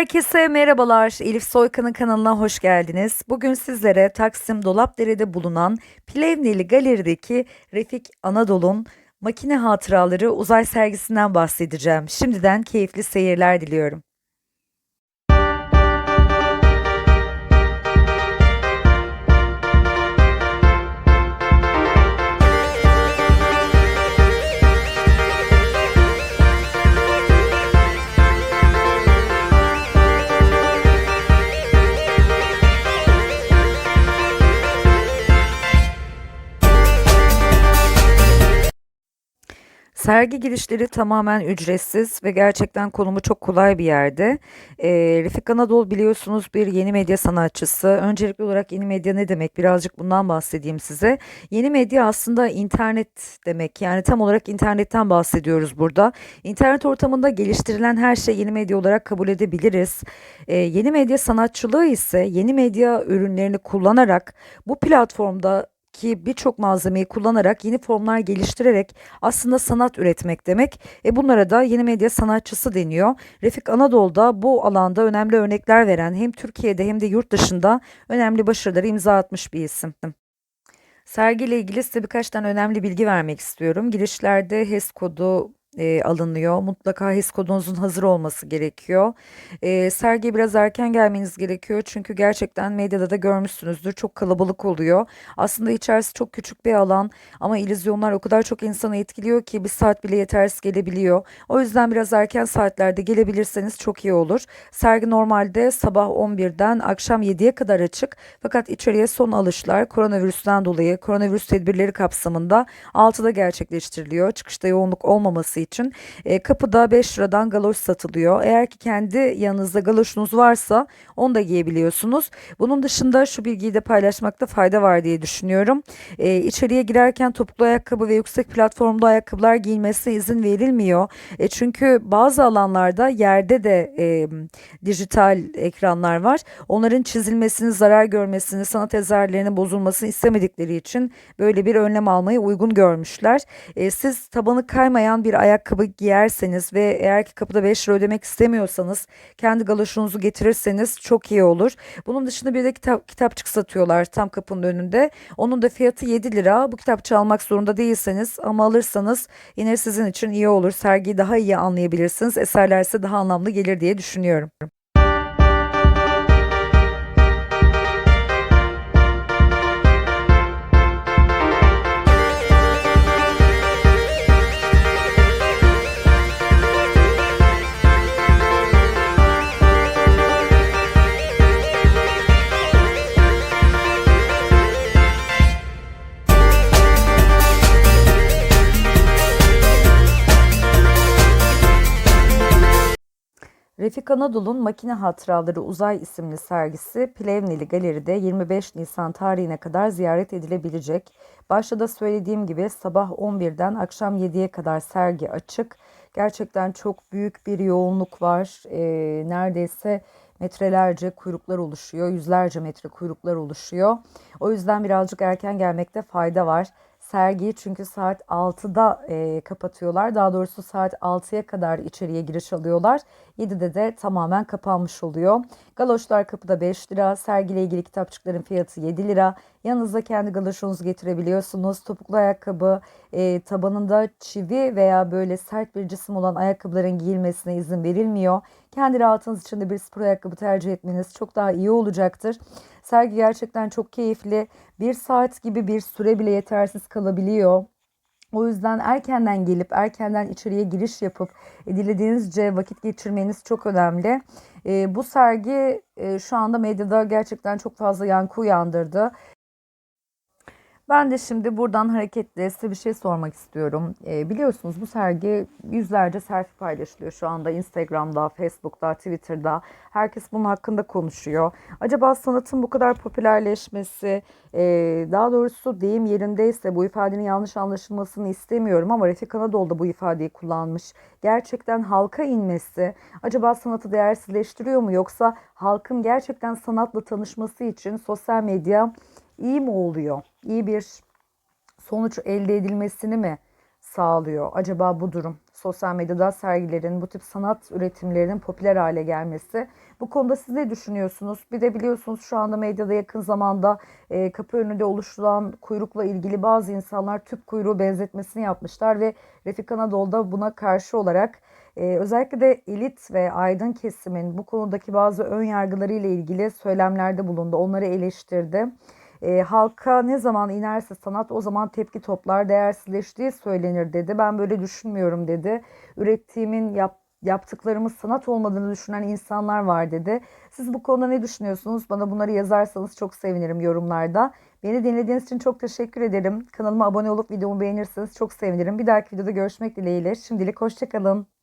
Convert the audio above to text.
Herkese merhabalar. Elif Soykan'ın kanalına hoş geldiniz. Bugün sizlere Taksim Dolapdere'de bulunan Plevneli Galeri'deki Refik Anadolu'nun makine hatıraları uzay sergisinden bahsedeceğim. Şimdiden keyifli seyirler diliyorum. Sergi girişleri tamamen ücretsiz ve gerçekten konumu çok kolay bir yerde. Eee Refik Anadol biliyorsunuz bir yeni medya sanatçısı. Öncelikli olarak yeni medya ne demek? Birazcık bundan bahsedeyim size. Yeni medya aslında internet demek. Yani tam olarak internetten bahsediyoruz burada. İnternet ortamında geliştirilen her şey yeni medya olarak kabul edebiliriz. Eee, yeni medya sanatçılığı ise yeni medya ürünlerini kullanarak bu platformda ki birçok malzemeyi kullanarak yeni formlar geliştirerek aslında sanat üretmek demek. E bunlara da yeni medya sanatçısı deniyor. Refik Anadolu da bu alanda önemli örnekler veren hem Türkiye'de hem de yurt dışında önemli başarıları imza atmış bir isim. Sergiyle ilgili size birkaç tane önemli bilgi vermek istiyorum. Girişlerde HES kodu e, alınıyor. Mutlaka HES kodunuzun hazır olması gerekiyor. E, sergiye biraz erken gelmeniz gerekiyor. Çünkü gerçekten medyada da görmüşsünüzdür. Çok kalabalık oluyor. Aslında içerisi çok küçük bir alan ama illüzyonlar o kadar çok insanı etkiliyor ki bir saat bile yetersiz gelebiliyor. O yüzden biraz erken saatlerde gelebilirseniz çok iyi olur. Sergi normalde sabah 11'den akşam 7'ye kadar açık. Fakat içeriye son alışlar koronavirüsten dolayı koronavirüs tedbirleri kapsamında 6'da gerçekleştiriliyor. Çıkışta yoğunluk olmaması için e, kapıda 5 liradan galoş satılıyor. Eğer ki kendi yanınızda galoşunuz varsa onu da giyebiliyorsunuz. Bunun dışında şu bilgiyi de paylaşmakta fayda var diye düşünüyorum. E, içeriye girerken topuklu ayakkabı ve yüksek platformlu ayakkabılar giyilmesine izin verilmiyor. E, çünkü bazı alanlarda yerde de e, dijital ekranlar var. Onların çizilmesini, zarar görmesini, sanat eserlerinin bozulmasını istemedikleri için böyle bir önlem almayı uygun görmüşler. E, siz tabanı kaymayan bir ayakkabı giyerseniz ve eğer ki kapıda 5 lira ödemek istemiyorsanız kendi galoşunuzu getirirseniz çok iyi olur. Bunun dışında bir de kitap, kitapçık satıyorlar tam kapının önünde. Onun da fiyatı 7 lira. Bu kitapçığı almak zorunda değilseniz ama alırsanız yine sizin için iyi olur. Sergiyi daha iyi anlayabilirsiniz. Eserler ise daha anlamlı gelir diye düşünüyorum. Refik Anadolu'nun Makine Hatıraları Uzay isimli sergisi Plevneli Galeri'de 25 Nisan tarihine kadar ziyaret edilebilecek. Başta da söylediğim gibi sabah 11'den akşam 7'ye kadar sergi açık. Gerçekten çok büyük bir yoğunluk var. Ee, neredeyse metrelerce kuyruklar oluşuyor, yüzlerce metre kuyruklar oluşuyor. O yüzden birazcık erken gelmekte fayda var. Sergiyi çünkü saat 6'da e, kapatıyorlar. Daha doğrusu saat 6'ya kadar içeriye giriş alıyorlar. 7'de de tamamen kapanmış oluyor. Galoşlar kapıda 5 lira. Sergiyle ilgili kitapçıkların fiyatı 7 lira. Yanınızda kendi galoşunuzu getirebiliyorsunuz. Topuklu ayakkabı, e, tabanında çivi veya böyle sert bir cisim olan ayakkabıların giyilmesine izin verilmiyor. Kendi rahatınız için de bir spor ayakkabı tercih etmeniz çok daha iyi olacaktır. Sergi gerçekten çok keyifli. Bir saat gibi bir süre bile yetersiz kalabiliyor. O yüzden erkenden gelip erkenden içeriye giriş yapıp e, dilediğinizce vakit geçirmeniz çok önemli. E, bu sergi e, şu anda medyada gerçekten çok fazla yankı uyandırdı. Ben de şimdi buradan hareketle size bir şey sormak istiyorum. E, biliyorsunuz bu sergi yüzlerce selfie paylaşılıyor şu anda Instagram'da, Facebook'ta, Twitter'da. Herkes bunun hakkında konuşuyor. Acaba sanatın bu kadar popülerleşmesi, e, daha doğrusu deyim yerindeyse bu ifadenin yanlış anlaşılmasını istemiyorum ama Refik Anadolu da bu ifadeyi kullanmış. Gerçekten halka inmesi acaba sanatı değersizleştiriyor mu yoksa halkın gerçekten sanatla tanışması için sosyal medya iyi mi oluyor? İyi bir sonuç elde edilmesini mi sağlıyor? Acaba bu durum sosyal medyada sergilerin, bu tip sanat üretimlerinin popüler hale gelmesi. Bu konuda siz ne düşünüyorsunuz? Bir de biliyorsunuz şu anda medyada yakın zamanda e, kapı önünde oluşturulan kuyrukla ilgili bazı insanlar tüp kuyruğu benzetmesini yapmışlar ve Refik Anadolu da buna karşı olarak e, özellikle de elit ve aydın kesimin bu konudaki bazı ön yargıları ile ilgili söylemlerde bulundu. Onları eleştirdi. E, halka ne zaman inerse sanat o zaman tepki toplar, değersizleştiği söylenir dedi. Ben böyle düşünmüyorum dedi. Ürettiğimin yap, yaptıklarımız sanat olmadığını düşünen insanlar var dedi. Siz bu konuda ne düşünüyorsunuz? Bana bunları yazarsanız çok sevinirim yorumlarda. Beni dinlediğiniz için çok teşekkür ederim. Kanalıma abone olup videomu beğenirseniz çok sevinirim. Bir dahaki videoda görüşmek dileğiyle. Şimdilik hoşçakalın.